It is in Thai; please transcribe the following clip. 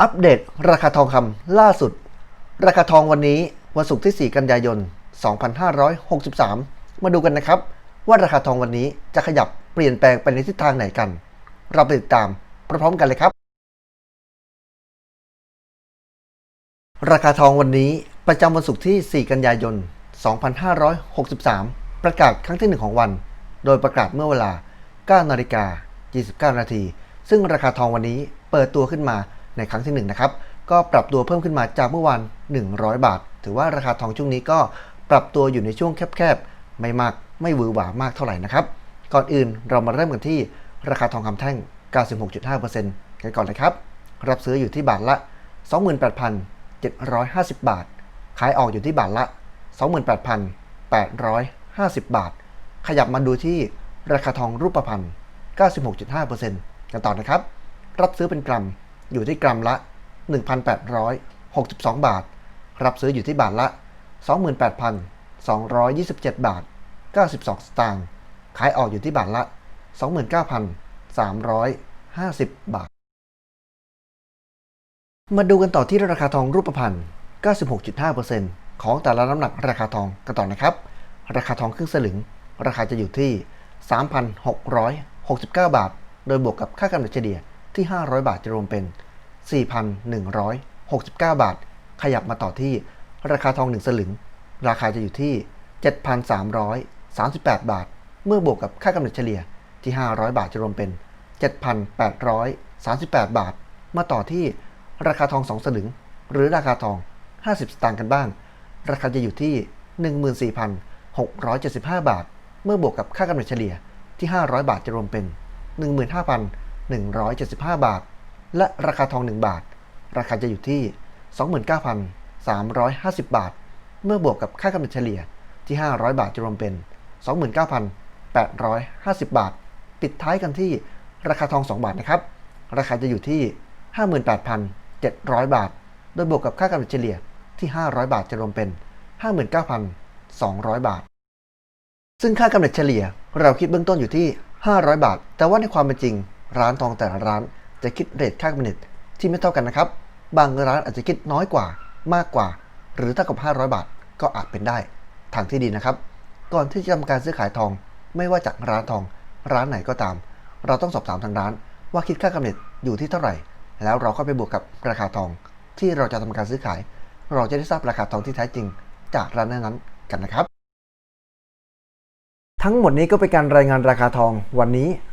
อัปเดตราคาทองคำล่าสุด ราคาทองวันนี้วันศุกร์ที่ 4 กันยายน 2563 มาดูกันนะครับ ว่าราคาทองวันนี้จะขยับเปลี่ยนแปลงไปในทิศทางไหนกัน เราไปติดตามพร้อมๆกันเลยครับ ราคาทองวันนี้ประจำวันศุกร์ที่ 4 กันยายน 2563 ประกาศครั้งที่ 1 ของวัน โดยประกาศเมื่อเวลา 9 นาฬิกา 29 นาที ซึ่งราคาทองวันนี้เปิดตัวขึ้นมา ในครั้งที่1นะครับก็ปรับตัวเพิ่มขึ้นมาจากเมื่อวาน 100 บาท ถือว่าราคาทองช่วงนี้ก็ปรับตัวอยู่ในช่วงแคบๆ ไม่มากไม่หวือหวามากเท่าไหร่นะครับ ก่อนอื่นเรามาเริ่มกันที่ราคาทองคำแท่ง 96.5%กันก่อนเลยครับ รับซื้ออยู่ที่บาทละ 28,750 บาท ขายออกอยู่ที่บาทละ 28,850 บาท ขยับมาดูที่ราคาทองรูปพรรณ 96.5%กันต่อนะครับ รับซื้อเป็นกรัม อยู่ที่กรัมละ 1,862 บาท รับซื้ออยู่ที่บาทละ 28,227 บาท 92 สตางค์ ขายออกอยู่ที่บาทละ 29,350 บาท มาดูกันต่อที่ราคาทองรูปพรรณ 96.5%ของแต่ละน้ำหนักราคาทองกันต่อนะครับ ราคาทองครึ่งสลึง ราคาจะอยู่ที่ 3,669 บาท โดยบวกกับค่ากำเนิดเฉลี่ย ที่ 500 บาทจะรวมเป็น 4,169 บาท ขยับมาต่อที่ราคาทอง 1 สลึง ราคาจะอยู่ที่ 7,338 บาท เมื่อบวกกับค่ากำเนิดเฉลี่ยที่ 500 บาทจะรวมเป็น 7,838 บาท มาต่อที่ราคาทอง 2 สลึง หรือราคาทอง 50 สตางค์กันบ้าง ราคาจะอยู่ที่ 14,675 บาท เมื่อบวกกับค่ากำเนิดเฉลี่ยที่ 500 บาทจะรวมเป็น 15,000 175 บาท และราคาทอง 1 บาท ราคาจะอยู่ที่ 29,350 บาท เมื่อบวกกับค่ากำเนิดเฉลี่ยที่ 500 บาทจะรวมเป็น 29,850 บาท ปิดท้ายกันที่ราคาทอง 2 บาทนะครับ ราคาจะอยู่ที่ 58,700 บาท โดยบวกกับค่ากำเนิดเฉลี่ยที่ 500 บาทจะรวมเป็น 59,200 บาท ซึ่งค่ากำเนิดเฉลี่ยเราคิดเบื้องต้นอยู่ที่ 500 บาท แต่ว่าในความเป็นจริง ร้านทองแต่ละร้านจะคิดเรทค่ากำเนิดที่ไม่เท่ากันนะครับ บางร้านอาจจะคิดน้อยกว่ามากกว่า หรือเท่ากับ 500 บาทก็อาจเป็นได้ ทางที่ดีนะครับ ก่อนที่จะทำการซื้อขายทอง ไม่ว่าจากร้านทอง ร้านไหนก็ตาม เราต้องสอบถามทางร้าน ว่าคิดค่ากำเนิดอยู่ที่เท่าไหร่ แล้วเราก็ไปบวกกับราคาทอง ที่เราจะทำการซื้อขาย เราจะได้ทราบราคาทองที่แท้จริง จากร้านนั้นๆกันนะครับ ทั้งหมดนี้ก็เป็นการรายงานราคาทองวันนี้